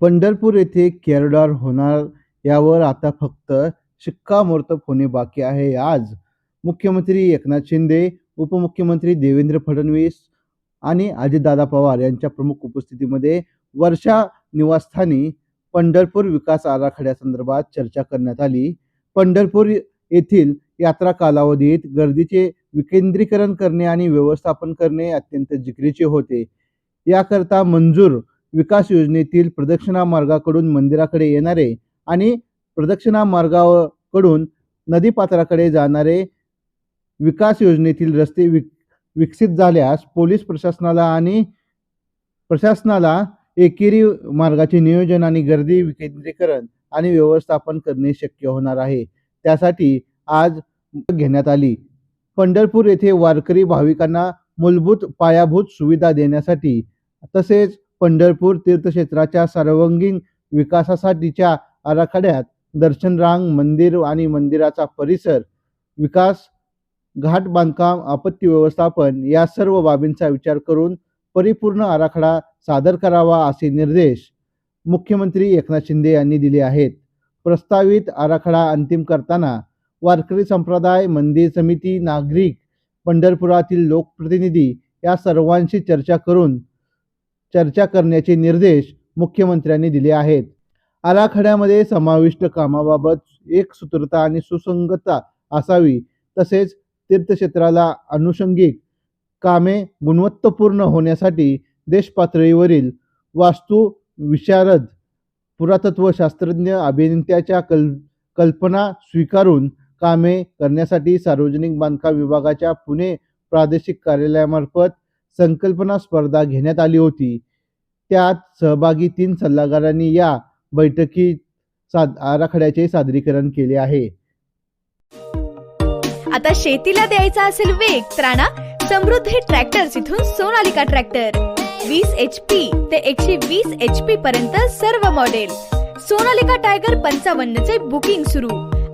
पंढरपूर येथे केरडार होणार यावर आता फक्त शिक्कामोर्तब होणे बाकी आहे. आज मुख्यमंत्री एकनाथ शिंदे उपमुख्यमंत्री देवेंद्र फडणवीस आणि अजितदादा पवार यांच्या प्रमुख उपस्थितीमध्ये वर्षा निवासस्थानी पंढरपूर विकास आराखड्यासंदर्भात चर्चा करण्यात आली. पंढरपूर येथील यात्रा कालावधीत गर्दीचे विकेंद्रीकरण करणे आणि व्यवस्थापन करणे अत्यंत जिकरीचे होते. याकरता मंजूर विकास योजनेतील प्रदक्षिणा मार्गाकडून मंदिराकडे येणारे आणि प्रदक्षिणा मार्गाकडून नदीपात्राकडे जाणारे विकास योजनेतील रस्ते विक विकसित झाल्यास पोलीस प्रशासनाला आणि प्रशासनाला एकेरी मार्गाचे नियोजन आणि गर्दी विकेंद्रीकरण आणि व्यवस्थापन करणे शक्य होणार आहे. त्यासाठी आज घेण्यात आली. पंढरपूर येथे वारकरी भाविकांना मूलभूत पायाभूत सुविधा देण्यासाठी तसेच पंढरपूर तीर्थक्षेत्राच्या सर्वांगीण विकासासाठीच्या आराखड्यात दर्शन रांग मंदिर आणि मंदिराचा परिसर विकास घाट बांधकाम आपत्ती व्यवस्थापन या सर्व बाबींचा विचार करून परिपूर्ण आराखडा सादर करावा असे निर्देश मुख्यमंत्री एकनाथ शिंदे यांनी दिले आहेत. प्रस्तावित आराखडा अंतिम करताना वारकरी संप्रदाय मंदिर समिती नागरिक पंढरपुरातील लोकप्रतिनिधी या सर्वांशी चर्चा करून चर्चा करण्याचे निर्देश मुख्यमंत्र्यांनी दिले आहेत. आराखड्यामध्ये समाविष्ट कामाबाबत एक सूत्रता आणि सुसंगतता असावी तसेच तीर्थक्षेत्राला अनुषंगिक कामे गुणवत्तापूर्ण होण्यासाठी देशपातळीवरील वास्तू विशारद पुरातत्व शास्त्रज्ञ अभियंत्याच्या कल कल्पना स्वीकारून कामे करण्यासाठी सार्वजनिक बांधकाम विभागाच्या पुणे प्रादेशिक कार्यालयामार्फत संकल्पना स्पर्धा घेण्यात आली होती. त्यात सहभागी तीन सल्लागारांनी या बैठकीत साद आराखड्याचे सादरीकरण केले आहे. आता शेतीला द्यायचा असेल वेग तर आणा समृद्धी ट्रॅक्टर्स इथून सोनालिका ट्रॅक्टर. वीस एच पी ते एकशे वीस एच पी पर्यंत सर्व मॉडेल सोनालिका टायगर पंचावन्न चे बुकिंग सुरू.